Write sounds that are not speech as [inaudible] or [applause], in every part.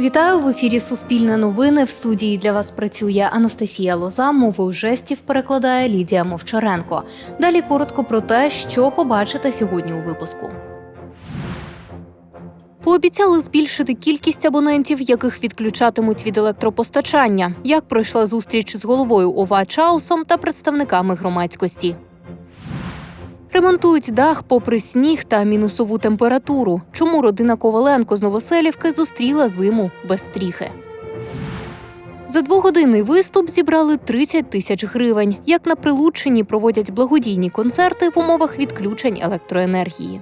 Вітаю в ефірі Суспільне новини. В студії для вас працює Анастасія Лоза. Мовою жестів перекладає Лідія Мовчаренко. Далі коротко про те, що побачите сьогодні у випуску. Пообіцяли збільшити кількість абонентів, яких відключатимуть від електропостачання. Як пройшла зустріч з головою ОВА Чаусом та представниками громадськості. Ремонтують дах попри сніг та мінусову температуру. Чому родина Коваленко з Новоселівки зустріла зиму без стріхи? За двогодинний виступ зібрали 30 тисяч гривень. Як на Прилуччині проводять благодійні концерти в умовах відключень електроенергії.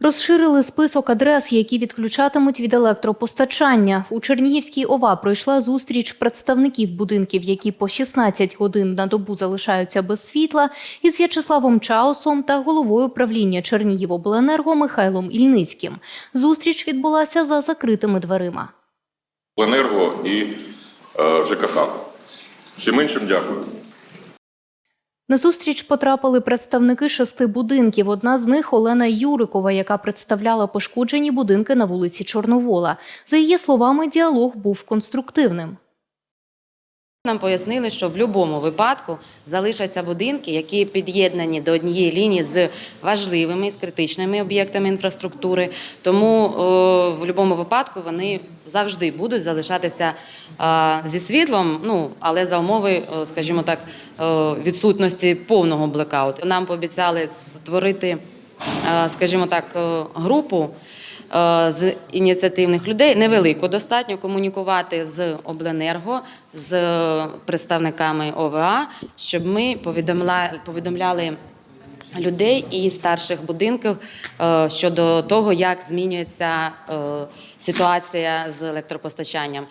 Розширили список адрес, які відключатимуть від електропостачання. У Чернігівській ОВА пройшла зустріч представників будинків, які по 16 годин на добу залишаються без світла, із В'ячеславом Чаусом та головою управління Чернігівобленерго Михайлом Ільницьким. Зустріч відбулася за закритими дверима. Енерго і е, ЖКХ. Всім іншим дякую. На зустріч потрапили представники шести будинків. Одна з них Олена Юрикова, яка представляла пошкоджені будинки на вулиці Чорновола. За її словами, діалог був конструктивним. Нам пояснили, що в будь-якому випадку залишаться будинки, які під'єднані до однієї лінії з важливими з критичними об'єктами інфраструктури. Тому в будь-якому випадку вони завжди будуть залишатися зі світлом, ну але за умови, скажімо так, відсутності повного блекауту. Нам пообіцяли створити, скажімо так, групу з ініціативних людей невелико достатньо комунікувати з обленерго, з представниками ОВА, щоб ми повідомля- повідомляли людей і старших будинків е, щодо того, як змінюється е, ситуація з електропостачанням.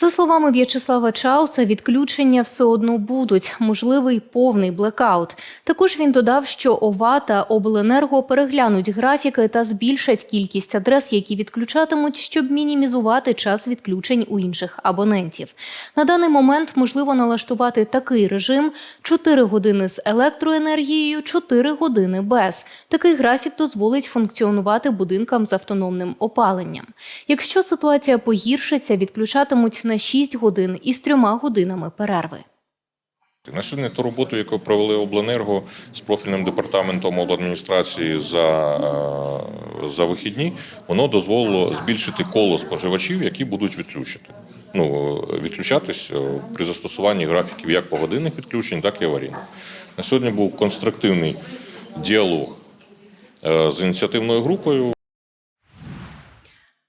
За словами В'ячеслава Чауса, відключення все одно будуть, можливий повний блекаут. Також він додав, що ОВА та Обленерго переглянуть графіки та збільшать кількість адрес, які відключатимуть, щоб мінімізувати час відключень у інших абонентів. На даний момент можливо налаштувати такий режим: 4 години з електроенергією, 4 години без. Такий графік дозволить функціонувати будинкам з автономним опаленням. Якщо ситуація погіршиться, відключатимуть на 6 годин із трьома годинами перерви. На сьогодні ту роботу, яку провели обленерго з профільним департаментом обладміністрації за, е, за вихідні, воно дозволило збільшити коло споживачів, які будуть відключити. Ну, відключатись е, при застосуванні графіків як погодинних відключень, так і аварійних. На сьогодні був конструктивний діалог е, з ініціативною групою.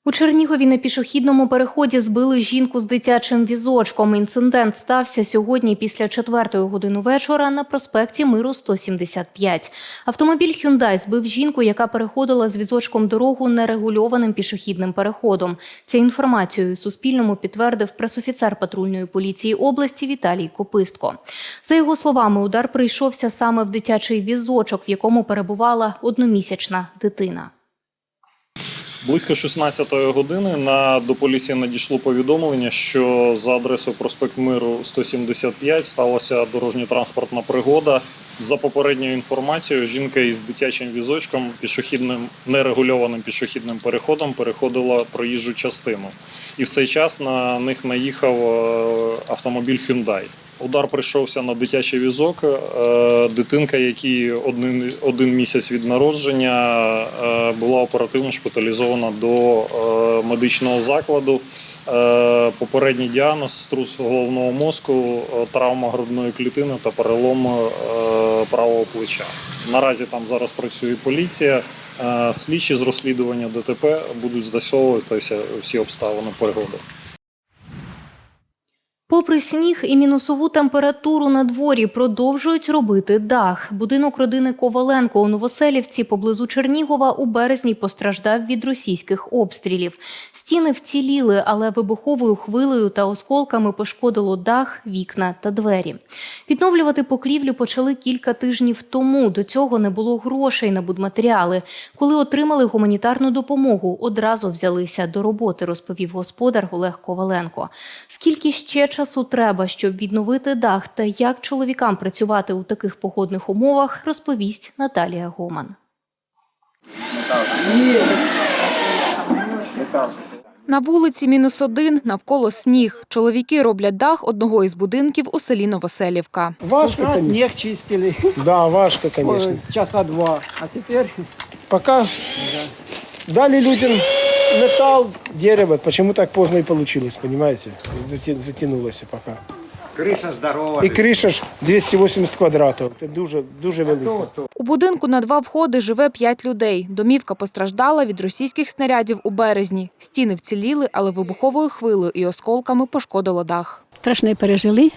У Чернігові на пішохідному переході збили жінку з дитячим візочком. Інцидент стався сьогодні після четвертої години вечора на проспекті Миру 175. Автомобіль Hyundai збив жінку, яка переходила з візочком дорогу нерегульованим пішохідним переходом. Ця інформацію Суспільному підтвердив пресофіцер патрульної поліції області Віталій Копистко. За його словами, удар прийшовся саме в дитячий візочок, в якому перебувала одномісячна дитина. Близько 16-ї години на до поліції надійшло повідомлення, що за адресою проспект Миру 175 сталася дорожньо-транспортна пригода. За попередньою інформацією, жінка із дитячим візочком пішохідним нерегульованим пішохідним переходом переходила проїжджу частину, і в цей час на них наїхав е, автомобіль Hyundai. Удар прийшовся на дитячий візок. Е, Дитинка, якій один, один місяць від народження, е, була оперативно шпиталізована до е, медичного закладу. Попередній діагноз струс головного мозку, травма грудної клітини та перелом правого плеча. Наразі там зараз працює поліція. Слідчі з розслідування ДТП будуть з'ясовуватися всі обставини пригоди. Попри сніг і мінусову температуру на дворі продовжують робити дах. Будинок родини Коваленко у Новоселівці поблизу Чернігова у березні постраждав від російських обстрілів. Стіни вціліли, але вибуховою хвилею та осколками пошкодило дах, вікна та двері. Відновлювати покрівлю почали кілька тижнів тому. До цього не було грошей на будматеріали. Коли отримали гуманітарну допомогу, одразу взялися до роботи, розповів господар Олег Коваленко. Скільки ще часу треба, щоб відновити дах та як чоловікам працювати у таких погодних умовах, розповість Наталія Гоман. На вулиці мінус один, навколо сніг. Чоловіки роблять дах одного із будинків у селі Новоселівка. Важко, снег чистили Да, важко, э, часа два, а теперь Пока дали людям металл, дерево, почему так поздно и получилось, понимаете? Затянулось пока. криша здорова. І криша ж 280 квадратів. Це дуже, дуже велико. У будинку на два входи живе п'ять людей. Домівка постраждала від російських снарядів у березні. Стіни вціліли, але вибуховою хвилею і осколками пошкодило дах. страшне пережили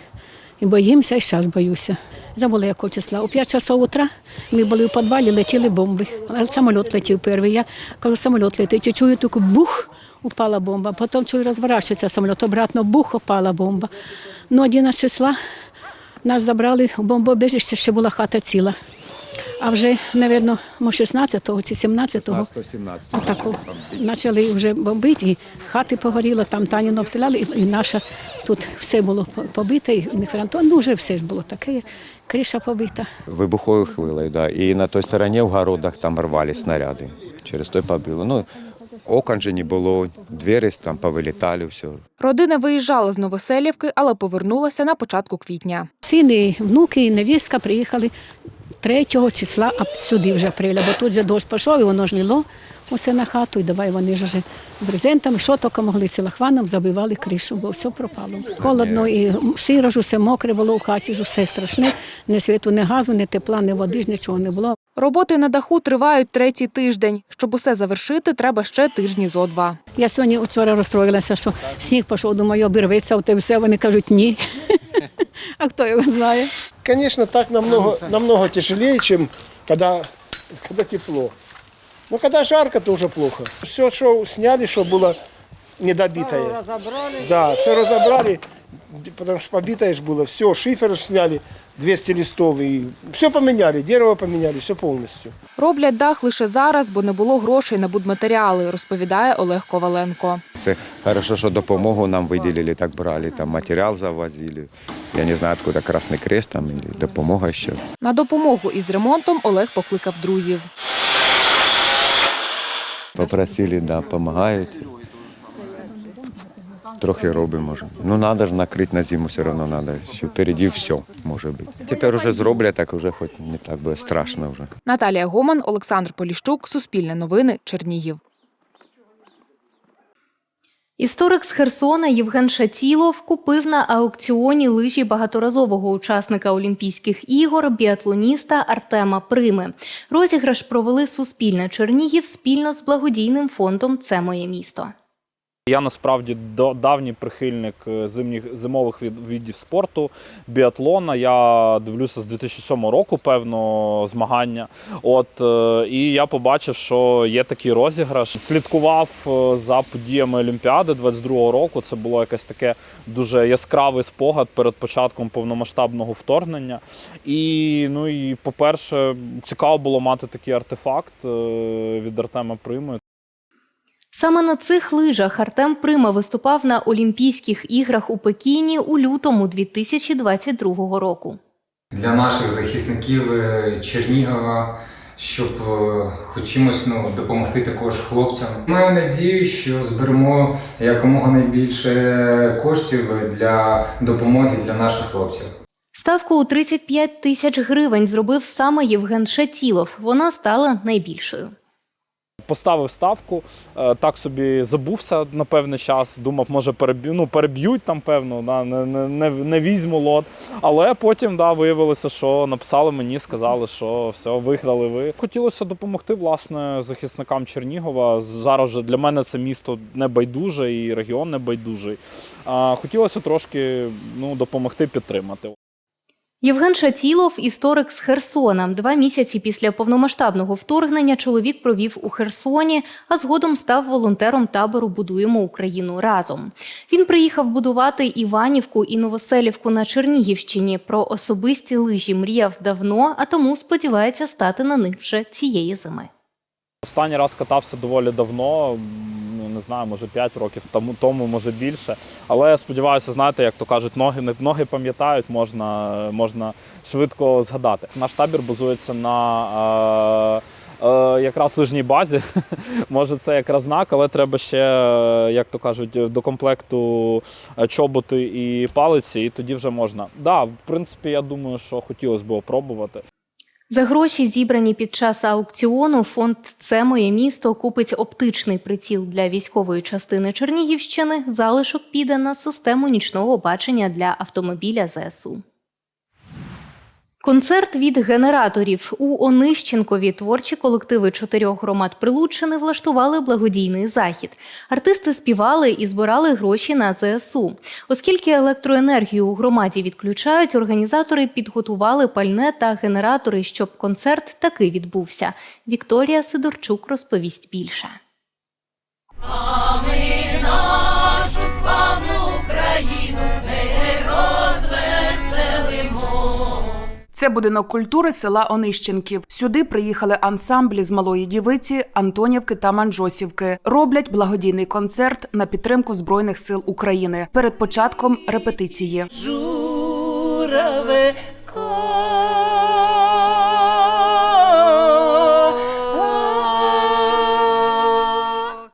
і боїмося, і зараз боюся. Забула якого числа. У 5 часов утра ми були в підвалі, летіли бомби. Але самоліт летів перший. Я кажу, самоліт летить. І чую тільки бух, упала бомба. Потім чую, розворачується самоліт, обратно бух, упала бомба. Ну, 11 числа нас забрали у бомбобіжище, ще була хата ціла. А вже, мабуть, 16-го чи 17-го Отаку почали вже бомбити, і хати погоріли, там Таніну обстріляли, і, і наша тут все було побите, і мікрофронтон, ну вже все ж було таке, криша побита. вибуховою хвилею, да. І на той стороні в городах там рвали снаряди. Через той побило. Ну, окон же не було, двері там повилітали, все. Родина виїжджала з Новоселівки, але повернулася на початку квітня. Сини, внуки і невістка приїхали 3 числа, а сюди вже апреля, бо тут же дощ пішов, і воно ж лило усе на хату, і давай вони ж вже брезентами, що тільки могли силахваном, забивали кришу, бо все пропало. Холодно і сиро ж усе мокре було в хаті, ж усе страшне, ні світу, ні газу, ні тепла, ні води, ж нічого не було. Роботи на даху тривають третій тиждень. Щоб усе завершити, треба ще тижні зо два. Я сьогодні вчора розстроїлася, що сніг пішов, думаю, обірветься, от і все. Вони кажуть ні. [laughs] А хто його знає? Конечно, так намного, намного тяжелее, чем когда, когда тепло. Но когда жарко, то уже плохо. Все, что сняли, что было недобитое. Разобрали. Да, все разобрали, потому что побитое же было. Все, шифер сняли 200 листов, и все поменяли, дерево поменяли, все полностью. Роблять дах лише зараз, бо не було грошей на будматеріали, розповідає Олег Коваленко. Це хорошо, що допомогу нам виділили, так брали, там матеріал завозили. Я не знаю, откуда Красний Крест там, і допомога ще. На допомогу із ремонтом Олег покликав друзів. Попросили, да, допомагають. Трохи робимо, може. Ну, треба ж накрити на зиму, все одно треба. Що впереді все може бути. Тепер вже зроблять, так вже хоч не так буде страшно вже. Наталія Гоман, Олександр Поліщук, Суспільне новини, Чернігів. Історик з Херсона Євген Шатілов купив на аукціоні лижі багаторазового учасника Олімпійських ігор біатлоніста Артема Прими. Розіграш провели Суспільне Чернігів спільно з благодійним фондом Це моє місто. Я насправді давній прихильник е, зимніх зимових від, видів спорту, біатлона. Я дивлюся з 2007 року, певно, змагання. От е, і я побачив, що є такий розіграш. Слідкував е, за подіями Олімпіади 22-го року. Це було якесь таке дуже яскравий спогад перед початком повномасштабного вторгнення. І ну і по-перше, цікаво було мати такий артефакт від Артема Прими. Саме на цих лижах Артем Прима виступав на Олімпійських іграх у Пекіні у лютому 2022 року. для наших захисників е, Чернігова, щоб е, хоч чимось ну, допомогти також хлопцям. Маю надію, що зберемо якомога найбільше коштів для допомоги для наших хлопців. Ставку у 35 тисяч гривень зробив саме Євген Шатілов. Вона стала найбільшою. Поставив ставку, е, так собі забувся на певний час. Думав, може переб'ю, ну, переб'ють там, певно, да, не, не, не візьму лот. Але потім да, виявилося, що написали мені, сказали, що все, виграли ви. Хотілося допомогти власне захисникам Чернігова. Зараз же для мене це місто не байдуже і регіон не байдужий. Хотілося трошки ну, допомогти підтримати. Євген Шатілов, історик з Херсона. Два місяці після повномасштабного вторгнення чоловік провів у Херсоні, а згодом став волонтером табору Будуємо Україну разом. Він приїхав будувати Іванівку і Новоселівку на Чернігівщині. Про особисті лижі мріяв давно, а тому сподівається стати на них вже цієї зими. Останній раз катався доволі давно, ну не знаю, може 5 років тому, тому може більше. Але сподіваюся, знаєте, як то кажуть, ноги ноги пам'ятають, можна, можна швидко згадати. Наш табір базується на е, якраз лижній базі. [laughs] Може, це якраз знак, але треба ще, е, як то кажуть, до комплекту е, чоботи і палиці, і тоді вже можна. Да, в принципі, я думаю, що хотілося б пробувати. За гроші, зібрані під час аукціону, фонд Це моє місто купить оптичний приціл для військової частини Чернігівщини. Залишок піде на систему нічного бачення для автомобіля ЗСУ. Концерт від генераторів у Онищенкові творчі колективи чотирьох громад Прилуччини влаштували благодійний захід. Артисти співали і збирали гроші на ЗСУ. Оскільки електроенергію у громаді відключають, організатори підготували пальне та генератори, щоб концерт таки відбувся. Вікторія Сидорчук розповість більше. Це будинок культури села Онищенків. Сюди приїхали ансамблі з малої дівиці, Антонівки та Манжосівки. Роблять благодійний концерт на підтримку збройних сил України перед початком репетиції.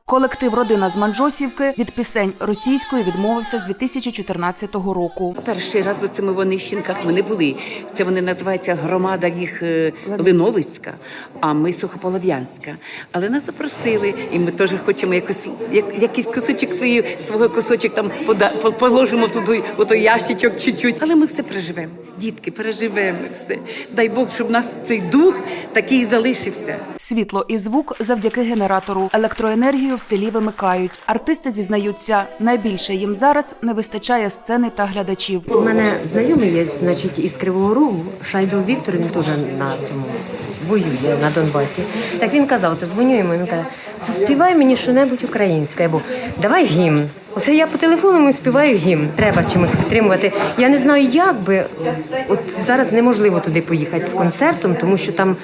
Колектив Родина з Манжосівки від пісень російської відмовився з 2014 року. Перший раз у цьому Вонищенках ми не були. Це вони називаються громада їх е, Линовицька, а ми Сухополов'янська. Але нас запросили, і ми теж хочемо якось як, якийсь кусочок свої, свого кусочок там пода, положимо туди, у той ящичок чуть-чуть. Але ми все переживемо. Дітки, переживемо все. Дай Бог, щоб нас цей дух такий залишився. Світло і звук завдяки генератору. Електроенергію в селі вимикають. Артисти зізнаються, найбільше їм зараз не вистачає сцени та глядачів. У мене знайомий є, значить, із Кривого Рогу, Шайдов Віктор, він теж на цьому воює на Донбасі. Так він казав, це дзвоню йому, він каже, заспівай мені що-небудь українське, або давай гімн. Оце я по телефону співаю гімн. Треба чимось підтримувати. Я не знаю, як би. От зараз неможливо туди поїхати з концертом, тому що там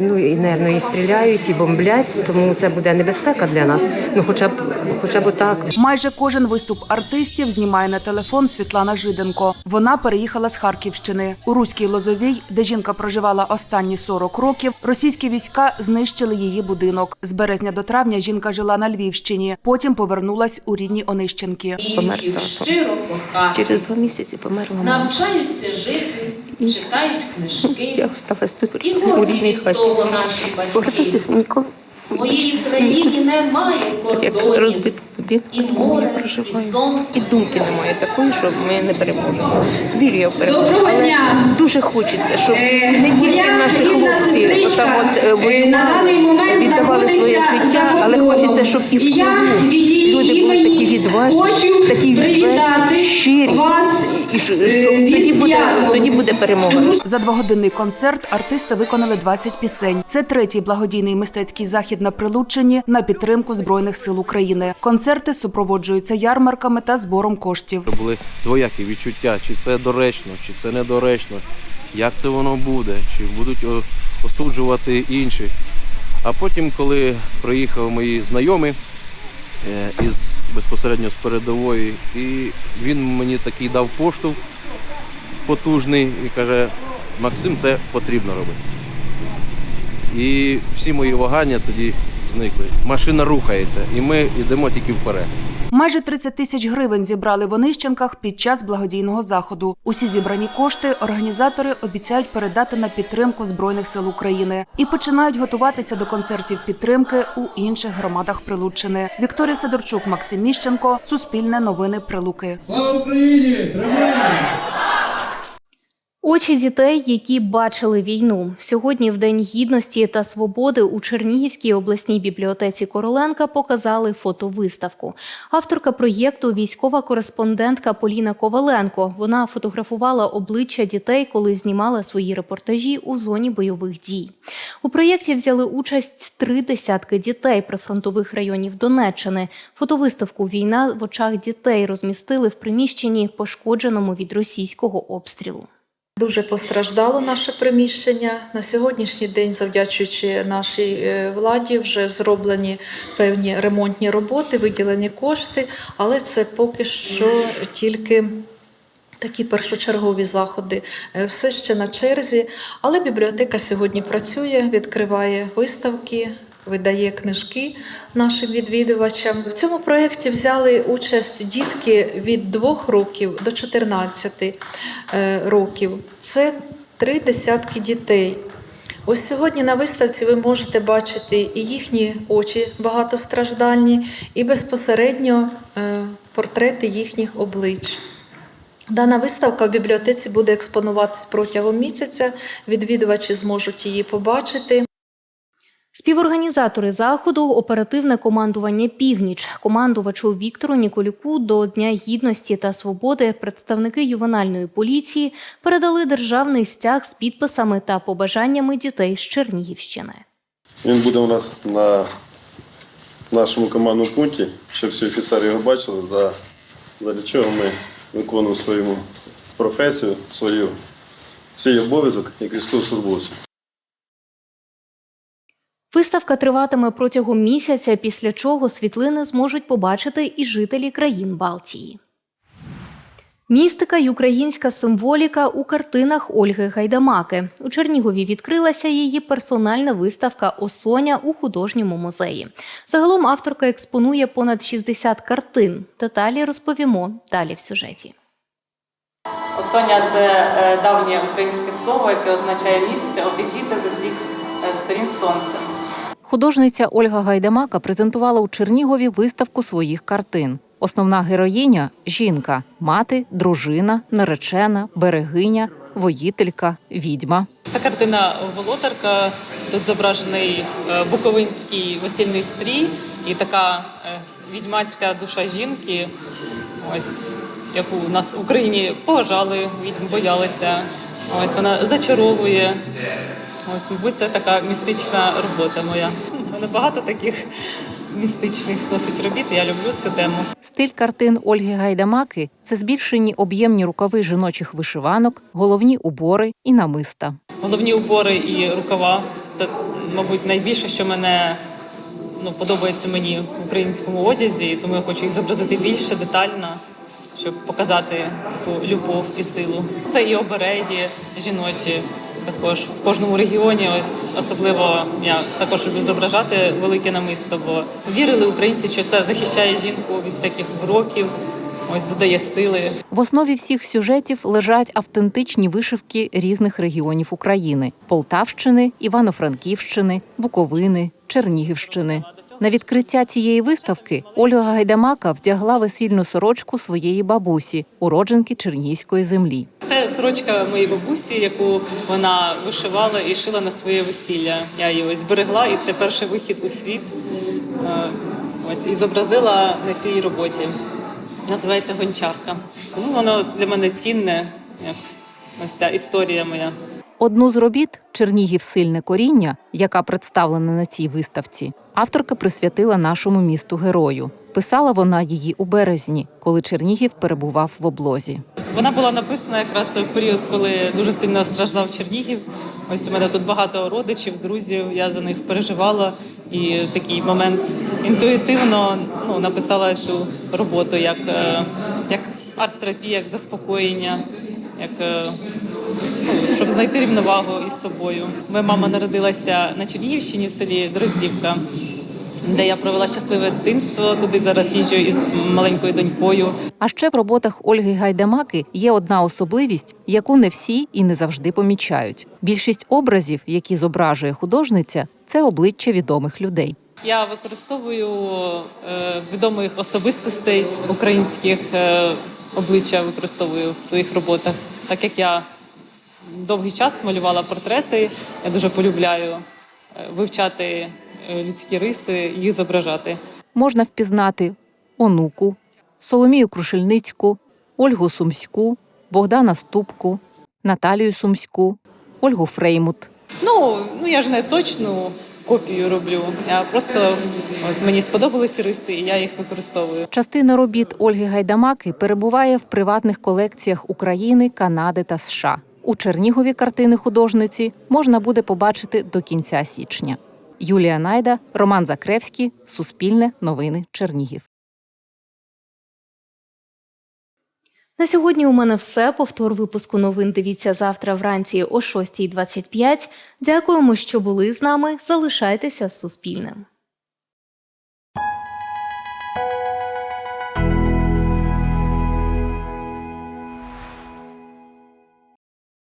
ну і нервно і стріляють, і бомблять, тому це буде небезпека для нас. Ну, хоча б, хоча б отак. Майже кожен виступ артистів знімає на телефон Світлана Жиденко. Вона переїхала з Харківщини. У Руській Лозовій, де жінка проживала останні 40 років, російські війська знищили її будинок. З березня до травня жінка жила на Львівщині. Потім повернулась у рідні Онищенки. Помер тато. Через два місяці померла. Навчаються жити, читають книжки. І у від хаті. того наші батьки. В моїй країні немає кордонів. В я і проживаю. І думки немає такої, що ми не переможемо. Вірю я в перемогу. Але. Дуже хочеться, щоб Е, не тільки наші хлопці отам от е, е, воювали, на даний момент віддавали своє життя, але хочеться, щоб і в І я Криму від її люди були такі відважні, такі відверті, щирі. І що, е, що тоді буде, тоді буде перемога. За двогодинний концерт артисти виконали 20 пісень. Це третій благодійний мистецький захід на Прилуччині на підтримку збройних сил України. Концерти супроводжуються ярмарками та збором коштів. Були двоякі відчуття, чи це доречно, чи це недоречно, як це воно буде, чи будуть осуджувати інші. А потім, коли приїхав мої знайомі е, із безпосередньо з передової, і він мені такий дав поштовх потужний і каже: Максим, це потрібно робити. І всі мої вагання тоді зникли. Машина рухається, і ми йдемо тільки вперед. Майже 30 тисяч гривень зібрали в Онищенках під час благодійного заходу. Усі зібрані кошти організатори обіцяють передати на підтримку збройних сил України і починають готуватися до концертів підтримки у інших громадах Прилуччини. Вікторія Сидорчук, Максим Міщенко, Суспільне новини Прилуки. Слава Україні! Тримаємо! Очі дітей, які бачили війну. Сьогодні, в День гідності та свободи, у Чернігівській обласній бібліотеці Короленка показали фотовиставку. Авторка проєкту військова кореспондентка Поліна Коваленко. Вона фотографувала обличчя дітей, коли знімала свої репортажі у зоні бойових дій. У проєкті взяли участь три десятки дітей прифронтових районів Донеччини. Фотовиставку Війна в очах дітей розмістили в приміщенні, пошкодженому від російського обстрілу. Дуже постраждало наше приміщення. На сьогоднішній день, завдячуючи нашій е, владі, вже зроблені певні ремонтні роботи, виділені кошти, але це поки що тільки такі першочергові заходи е, все ще на черзі. Але бібліотека сьогодні працює, відкриває виставки, видає книжки нашим відвідувачам. В цьому проєкті взяли участь дітки від 2 років до 14 е, років. Це три десятки дітей. Ось сьогодні на виставці ви можете бачити і їхні очі багатостраждальні, і безпосередньо е, портрети їхніх облич. Дана виставка в бібліотеці буде експонуватись протягом місяця. Відвідувачі зможуть її побачити. Співорганізатори заходу оперативне командування Північ, командувачу Віктору Ніколюку до Дня гідності та свободи представники ювенальної поліції передали державний стяг з підписами та побажаннями дітей з Чернігівщини. Він буде у нас на нашому командному пункті, щоб всі офіцери його бачили, за, за чого ми виконуємо свою професію, свою, свій обов'язок як військовослужбовців. Виставка триватиме протягом місяця, після чого світлини зможуть побачити і жителі країн Балтії. Містика й українська символіка у картинах Ольги Гайдамаки. У Чернігові відкрилася її персональна виставка Осоня у художньому музеї. Загалом авторка експонує понад 60 картин. Деталі розповімо далі в сюжеті. Осоня це е, давнє українське слово, яке означає місце, обігріте з усіх е, сторін сонця. Художниця Ольга Гайдамака презентувала у Чернігові виставку своїх картин. Основна героїня жінка, мати, дружина, наречена, берегиня, воїтелька, відьма. Це картина володарка. Тут зображений е, буковинський весільний стрій і така е, відьмацька душа жінки, ось яку у нас в Україні поважали, відьм боялися. Ось вона зачаровує. Ось, мабуть, це така містична робота моя. У мене багато таких містичних досить робіт. Я люблю цю тему. Стиль картин Ольги Гайдамаки це збільшені об'ємні рукави жіночих вишиванок, головні убори і намиста. Головні убори і рукава це, мабуть, найбільше, що мене ну, подобається мені в українському одязі, тому я хочу їх зобразити більше детально, щоб показати таку любов і силу. Це і обереги жіночі. Також в кожному регіоні, ось особливо я також люблю зображати велике намисто, бо вірили українці, що це захищає жінку від всяких уроків, ось додає сили. В основі всіх сюжетів лежать автентичні вишивки різних регіонів України: Полтавщини, Івано-Франківщини, Буковини, Чернігівщини. На відкриття цієї виставки Ольга Гайдамака вдягла весільну сорочку своєї бабусі, уродженки Чернігівської землі. Це сорочка моєї бабусі, яку вона вишивала і шила на своє весілля. Я її ось берегла, і це перший вихід у світ. Е, Ось і зобразила на цій роботі. Називається гончарка. Тому воно для мене цінне, як ось ця історія моя. Одну з робіт Чернігів сильне коріння, яка представлена на цій виставці, авторка присвятила нашому місту герою. Писала вона її у березні, коли Чернігів перебував в облозі. Вона була написана якраз в період, коли дуже сильно страждав Чернігів. Ось у мене тут багато родичів, друзів. Я за них переживала. І такий момент інтуїтивно ну, написала цю роботу як, е, як арт-терапія, як заспокоєння, як е, щоб знайти рівновагу із собою. Моя мама народилася на Чернігівщині в селі Дроздівка, де я провела щасливе дитинство. Туди зараз їжджу із маленькою донькою. А ще в роботах Ольги Гайдамаки є одна особливість, яку не всі і не завжди помічають. Більшість образів, які зображує художниця, це обличчя відомих людей. Я використовую е, відомих особистостей українських е, обличчя використовую в своїх роботах, так як я довгий час малювала портрети. Я дуже полюбляю е, вивчати е, людські риси, їх зображати. Можна впізнати онуку, Соломію Крушельницьку, Ольгу Сумську, Богдана Ступку, Наталію Сумську, Ольгу Фреймут. Ну, ну я ж не точну копію роблю. Я просто от, мені сподобалися риси, і я їх використовую. Частина робіт Ольги Гайдамаки перебуває в приватних колекціях України, Канади та США. У Чернігові картини художниці можна буде побачити до кінця січня. Юлія Найда, Роман Закревський, Суспільне, Новини, Чернігів. На сьогодні у мене все. Повтор випуску новин дивіться завтра вранці о 6.25. Дякуємо, що були з нами. Залишайтеся з Суспільним.